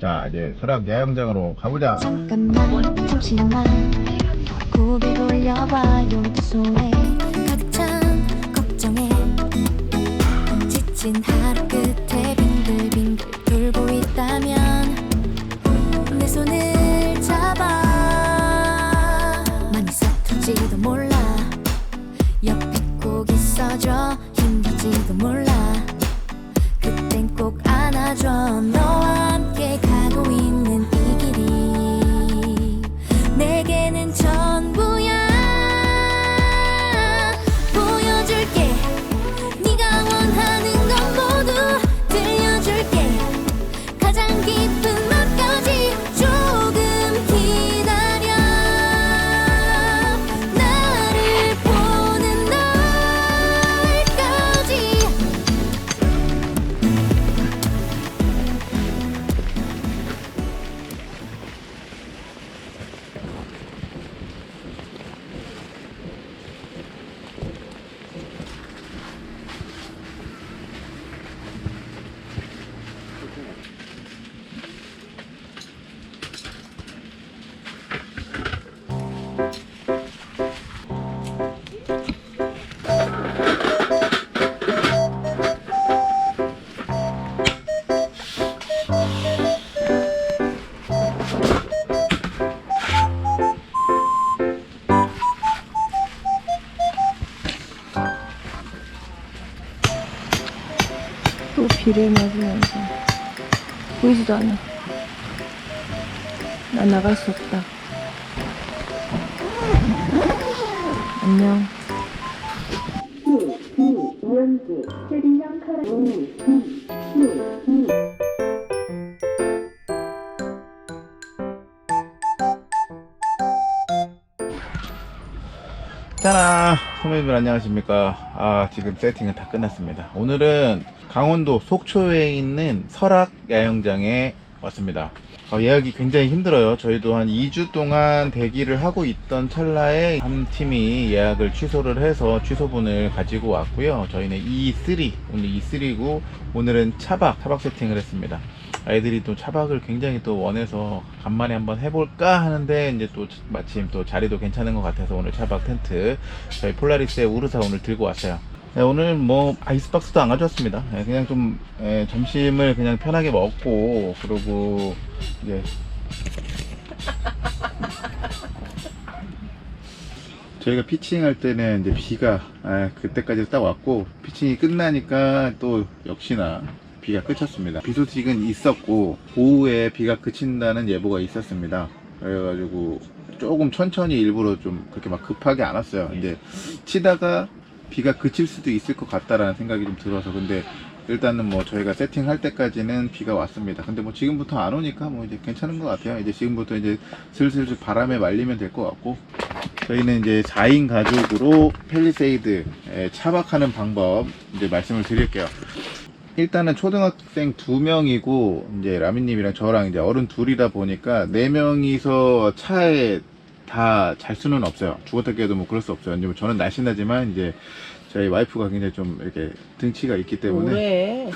자 이제 설악 야영장으로 가보자. 잠깐만 잠시만 고비를 올려봐요 두 손에. 가득 찬 걱정에 지친 하루 끝에 맞으면서 보이지도 않아. 난 나갈 수 없다. 안녕. 짜나 선배님들 안녕하십니까 아 지금 세팅은 다 끝났습니다 오늘은 강원도 속초에 있는 설악 야영장에 왔습니다. 어, 예약이 굉장히 힘들어요. 저희도 한 2주 동안 대기를 하고 있던 찰나에 한 팀이 예약을 취소를 해서 취소분을 가지고 왔고요. 저희는 E3 오늘 E3고 오늘은 차박 차박 세팅을 했습니다. 아이들이 또 차박을 굉장히 또 원해서 간만에 한번 해볼까 하는데 이제 또 마침 또 자리도 괜찮은 것 같아서 오늘 차박 텐트 저희 폴라리스의 우르사 오늘 들고 왔어요. 네, 오늘 뭐 아이스박스도 안 가져왔습니다. 네, 그냥 좀 예, 점심을 그냥 편하게 먹고 그러고 이제 저희가 피칭할 때는 이제 비가 아, 그때까지 딱 왔고 피칭이 끝나니까 또 역시나 비가 그쳤습니다. 비 소식은 있었고 오후에 비가 그친다는 예보가 있었습니다. 그래가지고 조금 천천히 일부러 좀 그렇게 막 급하게 안 왔어요. 이제 치다가 비가 그칠 수도 있을 것 같다라는 생각이 좀 들어서 근데 일단은 뭐 저희가 세팅할 때까지는 비가 왔습니다. 근데 뭐 지금부터 안 오니까 뭐 이제 괜찮은 것 같아요. 이제 지금부터 이제 슬슬 바람에 말리면 될 것 같고 저희는 이제 4인 가족으로 펠리세이드 에 차박하는 방법 이제 말씀을 드릴게요. 일단은 초등학생 두 명이고 이제 라미님이랑 저랑 이제 어른 둘이다 보니까 네 명이서 차에 다 잘 수는 없어요. 죽었다 깨도 뭐 그럴 수 없어요. 이제 뭐 저는 날씬하지만 이제 저희 와이프가 굉장히 좀 이렇게 등치가 있기 때문에 왜?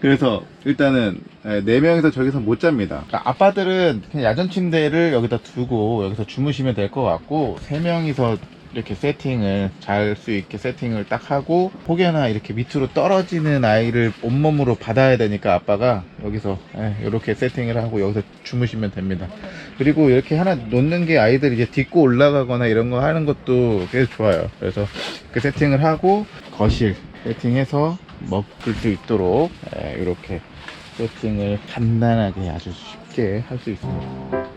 그래서 일단은 예, 네 명이서 저기서 못 잡니다. 그러니까 아빠들은 그냥 야전 침대를 여기다 두고 여기서 주무시면 될 것 같고 세 명이서 이렇게 세팅을 잘 수 있게 세팅을 딱 하고 혹여나 이렇게 밑으로 떨어지는 아이를 온몸으로 받아야 되니까 아빠가 여기서 이렇게 세팅을 하고 여기서 주무시면 됩니다. 그리고 이렇게 하나 놓는 게 아이들 이제 딛고 올라가거나 이런 거 하는 것도 꽤 좋아요. 그래서 그 세팅을 하고 거실 세팅해서 먹을 수 있도록 이렇게 세팅을 간단하게 아주 쉽게 할 수 있습니다.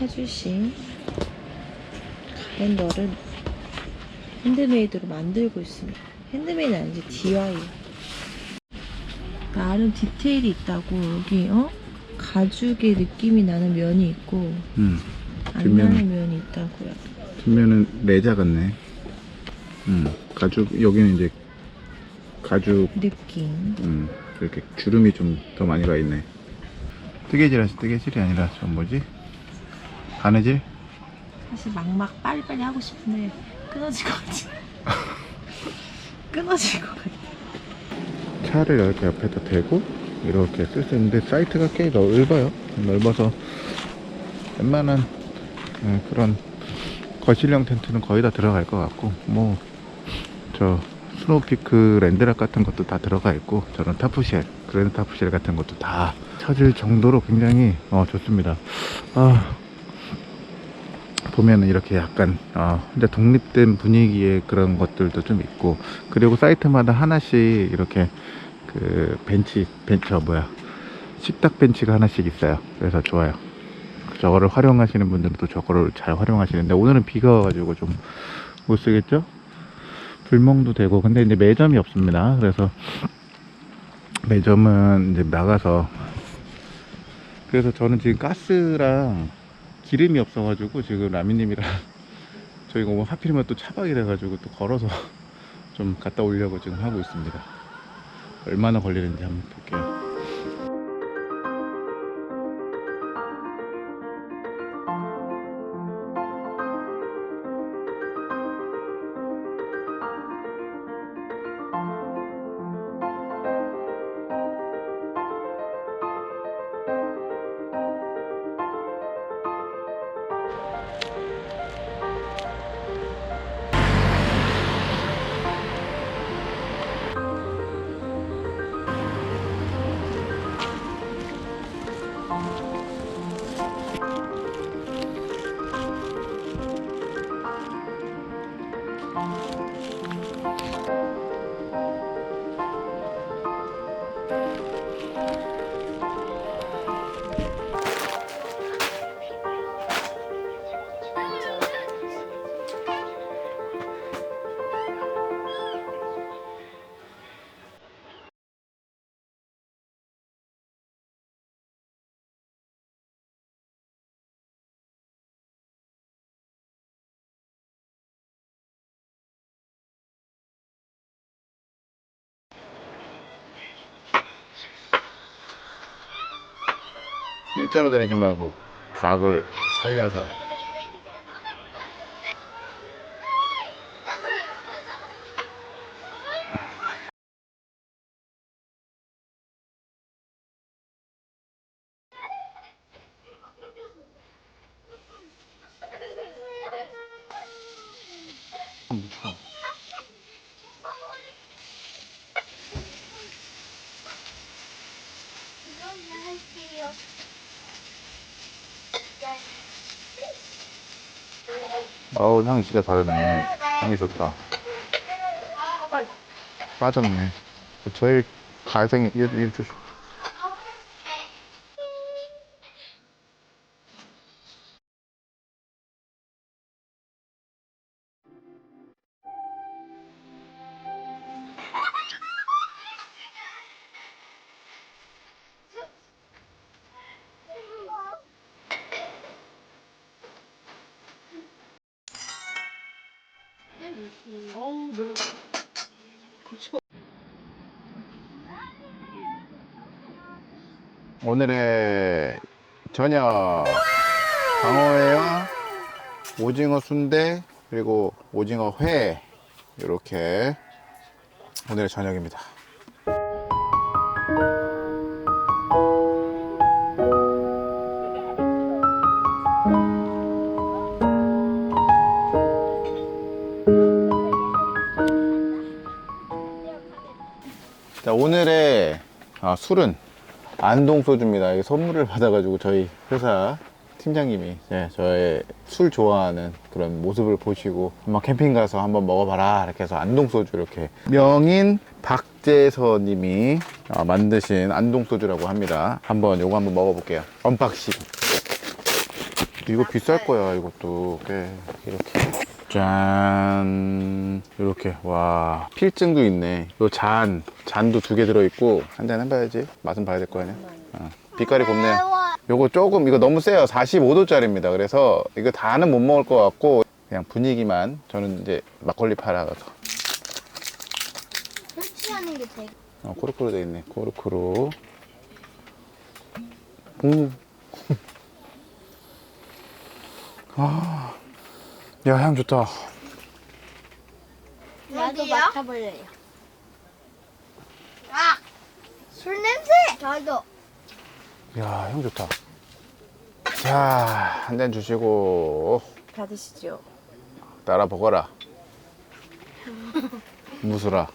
사주신 가랜더를 핸드메이드로 만들고 있습니다. 핸드메이드 아니지 DIY. 나름 디테일이 있다고 여기 어 가죽의 느낌이 나는 면이 있고 음. 안 뒷면은- 나는 면이 있다고요. 뒷면은 레자 같네. 음. 가죽 여기는 이제 가죽 느낌. 음. 이렇게 주름이 좀 더 많이 가 있네. 뜨개질 하시 뜨개질이 아니라 저 뭐지? 바느질? 사실 막막 빨리빨리 하고 싶은데 끊어질 것 같아. 끊어질 것 같아. 차를 이렇게 옆에다 대고 이렇게 쓸 수 있는데 사이트가 꽤 넓어요. 넓어서 웬만한 예, 그런 거실형 텐트는 거의 다 들어갈 것 같고 뭐 저 스노우피크 랜드락 같은 것도 다 들어가 있고 저런 타프쉘 그랜드 타프쉘 같은 것도 다 찾을 정도로 굉장히 어, 좋습니다. 아 보면은 이렇게 약간 어, 근데 독립된 분위기의 그런 것들도 좀 있고 그리고 사이트마다 하나씩 이렇게 그 벤치 벤처 뭐야 식탁 벤치가 하나씩 있어요. 그래서 좋아요. 저거를 활용하시는 분들은 또 저거를 잘 활용하시는데 오늘은 비가 와가지고 좀 못 쓰겠죠? 불멍도 되고 근데 이제 매점이 없습니다. 그래서 매점은 이제 나가서 그래서 저는 지금 가스랑 기름이 없어가지고 지금 라미님이랑 저희가 뭐 하필이면 또 차박이 돼가지고 또 걸어서 좀 갔다 오려고 지금 하고 있습니다. 얼마나 걸리는지 한번 볼게요. 일자로 되는 말고 각을 살려서 어우 향이 진짜 다르네. 향이 좋다. 빠졌네. 저희 갈색이 이 이, 조심 오늘의 저녁 방어회와 오징어 순대 그리고 오징어 회 이렇게 오늘의 저녁입니다. 자, 오늘의 아, 술은 안동 소주입니다. 이게 선물을 받아가지고 저희 회사 팀장님이 예, 저의 술 좋아하는 그런 모습을 보시고 한번 캠핑 가서 한번 먹어봐라 이렇게 해서 안동 소주 이렇게 명인 박재서님이 아, 만드신 안동 소주라고 합니다. 한번 요거 한번 먹어볼게요. 언박싱. 이거 비쌀 거야 이것도 꽤 이렇게 짠. 이렇게 와. 필증도 있네. 요 잔. 잔도 두 개 들어있고 한 잔 해봐야지. 맛은 봐야 될 거 아니야? 어. 빛깔이 곱네요. 요거 조금 이거 너무 세요. 45도짜리입니다. 그래서 이거 다는 못 먹을 것 같고 그냥 분위기만 저는 이제 막걸리 팔아서. 설치하는 게 되게 어, 코르코르 돼 있네. 코르코르. 음. 아, 야, 향 좋다. 나도 맡아볼래요. 아! 술 냄새! 저도. 야, 향 좋다. 자, 한 잔 주시고, 다 드시죠. 따라 먹어라. 무수라.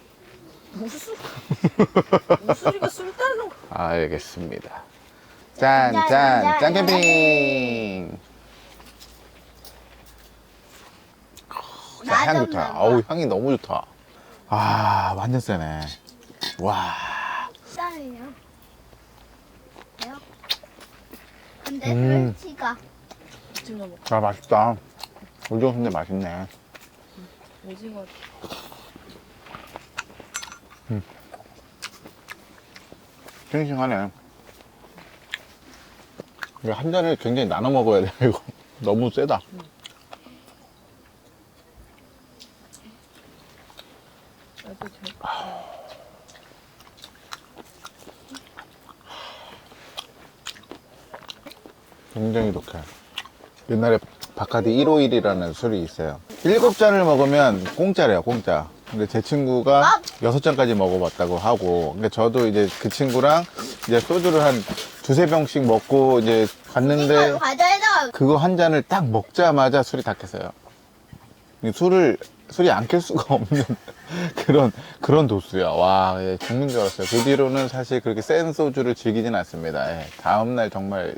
무술이가 술 따르는 거. 알겠습니다. 짠, 짠, 짠, 짠, 짠 캠핑! 야, 향 좋다. 거. 어우, 향이 너무 좋다. 아, 완전 세네. 와. 쌀이요. 왜요? 근데 음. 지금 먹 아, 맛있다. 오징어 순대 맛있네. 오징어. 싱싱하네. 이거 한 잔을 굉장히 나눠 먹어야 돼, 이거. 너무 세다. 나도 잘. 굉장히 독해. 옛날에 바카디 151이라는 술이 있어요. 일곱 잔을 먹으면 공짜래요, 공짜. 근데 제 친구가 여섯 잔까지 먹어봤다고 하고, 근데 저도 이제 그 친구랑 이제 소주를 한 두세 병씩 먹고 이제 갔는데, 그거 한 잔을 딱 먹자마자 술이 다 깼어요. 술을 술이 안 깰 수가 없는 그런 그런 도수야. 와, 예, 죽는 줄 알았어요. 그 뒤로는 사실 그렇게 센 소주를 즐기진 않습니다. 예, 다음 날 정말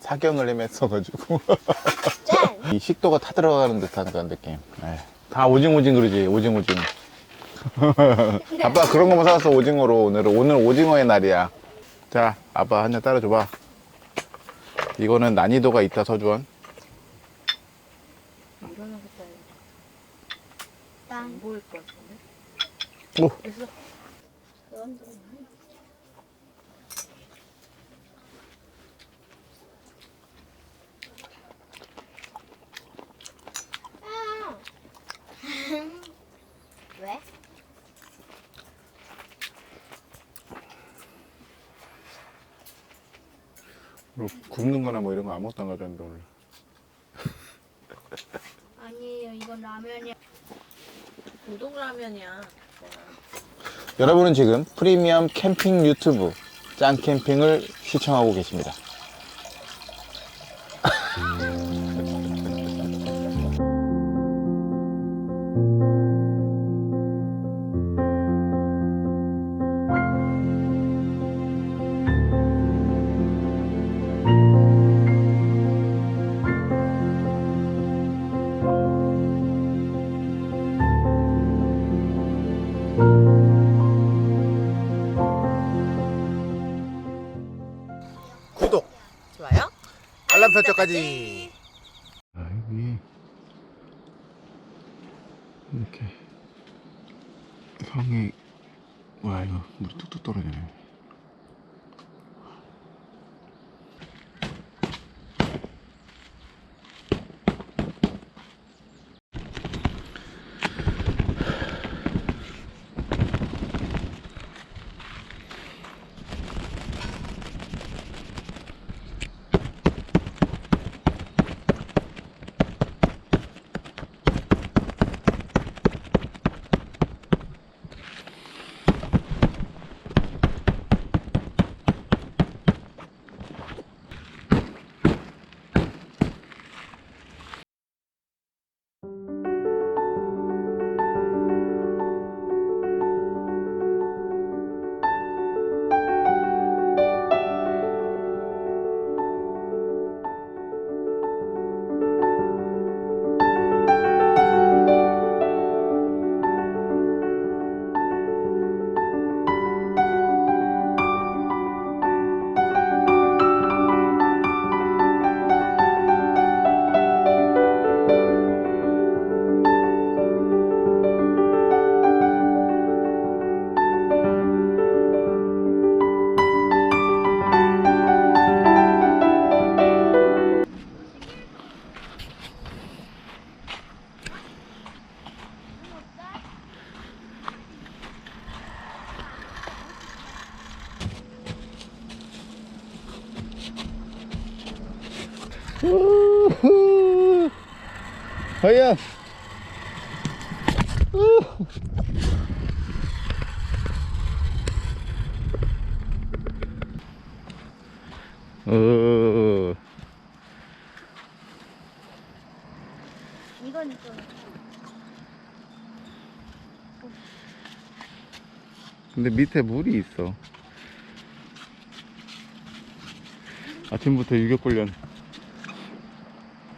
사경을 헤맸어가지고 짠! 이 식도가 타들어가는 듯한 그런 느낌. 예, 다 오징 오징 그러지, 오징 오징. 아빠 그런 거만 사왔어 오징어로 오늘은 오늘 오징어의 날이야. 자, 아빠 한 잔 따라 줘봐. 이거는 난이도가 있다 서주원. 일어나겠다. 짠. 안 보일 것 같은데. 오. 그래서 왜? 뭐 굽는 거나 뭐 이런 거 아무것도 안 가져왔는데 원래. 아니에요, 이건 라면이야. 우동 라면이야. 여러분은 지금 프리미엄 캠핑 유튜브 짠 캠핑을 시청하고 계십니다. 이렇게 성에 와 이거 물이 뚝뚝 떨어지네. 과연 어, 이건 좀 근데 밑에 물이 있어. 아침부터 유격 훈련.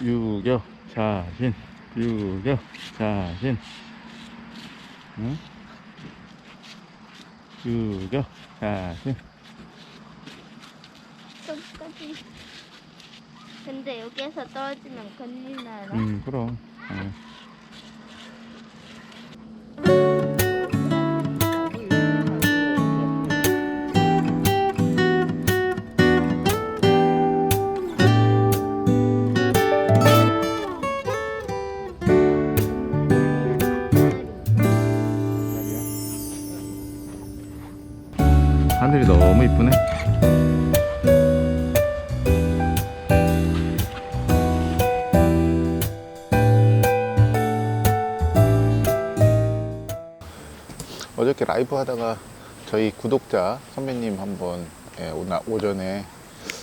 유격, 자신, 유격, 자신. 응? 유격, 자신. 끝까지. 근데 여기에서 떨어지면 나나? 음, 그럼. 어. 어저께 라이브 하다가 저희 구독자 선배님 한번 예, 오늘 오전에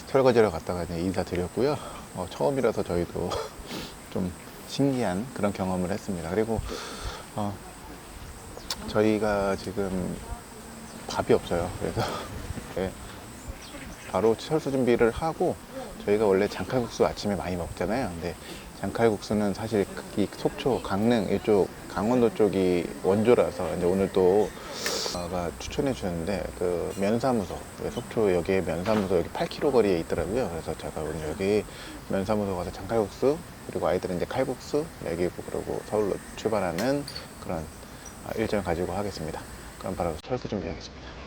설거지를 갔다가 이제 인사드렸고요. 어, 처음이라서 저희도 좀 신기한 그런 경험을 했습니다. 그리고 어, 저희가 지금 밥이 없어요. 그래서 예, 바로 철수 준비를 하고 저희가 원래 장칼국수 아침에 많이 먹잖아요. 근데 장칼국수는 사실 이 속초, 강릉 이쪽 강원도 쪽이 원조라서 이제 오늘 또 아가 추천해 주셨는데 그 면사무소 그 속초 여기에 면사무소 여기 8km 거리에 있더라고요. 그래서 제가 오늘 여기 면사무소 가서 장칼국수 그리고 아이들은 이제 칼국수 먹이고 그러고 서울로 출발하는 그런 아, 일정을 가지고 하겠습니다. 그럼 바로 철수 준비하겠습니다.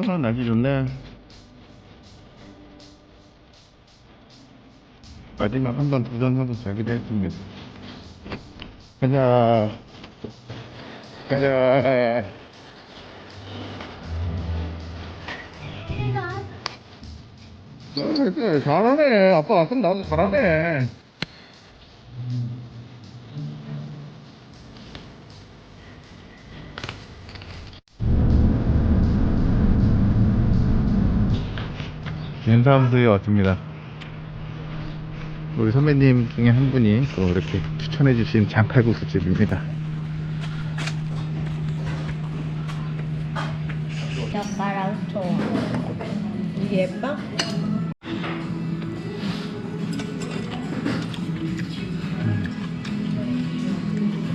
아, 날씨 좋네. 마지막 한 번 도전하도 되기도 했습니다. 가자. 가자. 어, 잘하네. 아빠 가끔 나도 잘하네. 연사무소에 왔습니다. 우리 선배님 중에 한 분이 또 이렇게 추천해 주신 장칼국수 집입니다. 예뻐?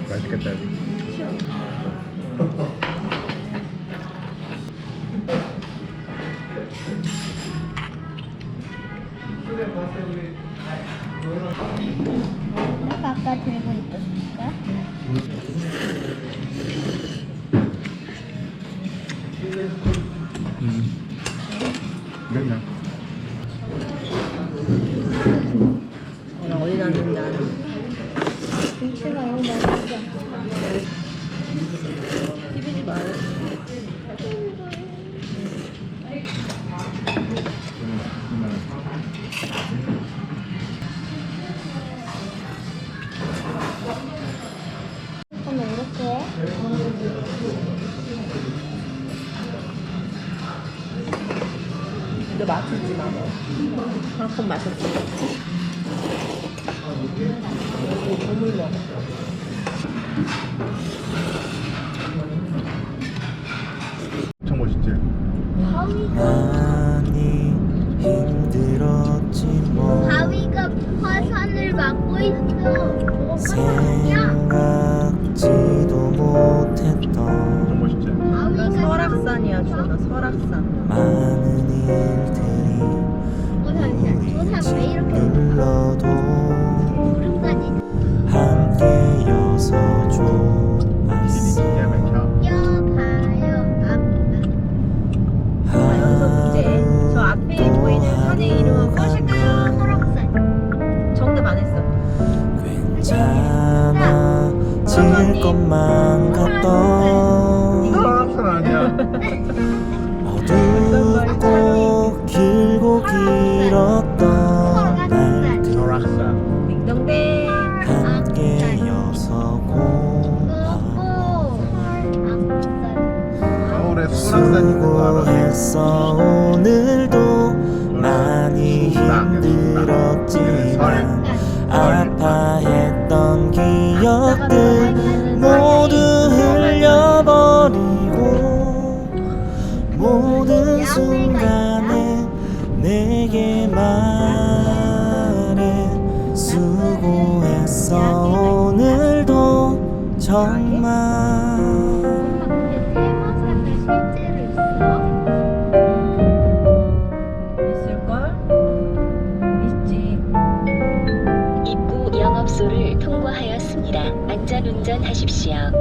맛있겠다. 너 맞추지 마, 맞췄지. 이거 국물 먹어. 입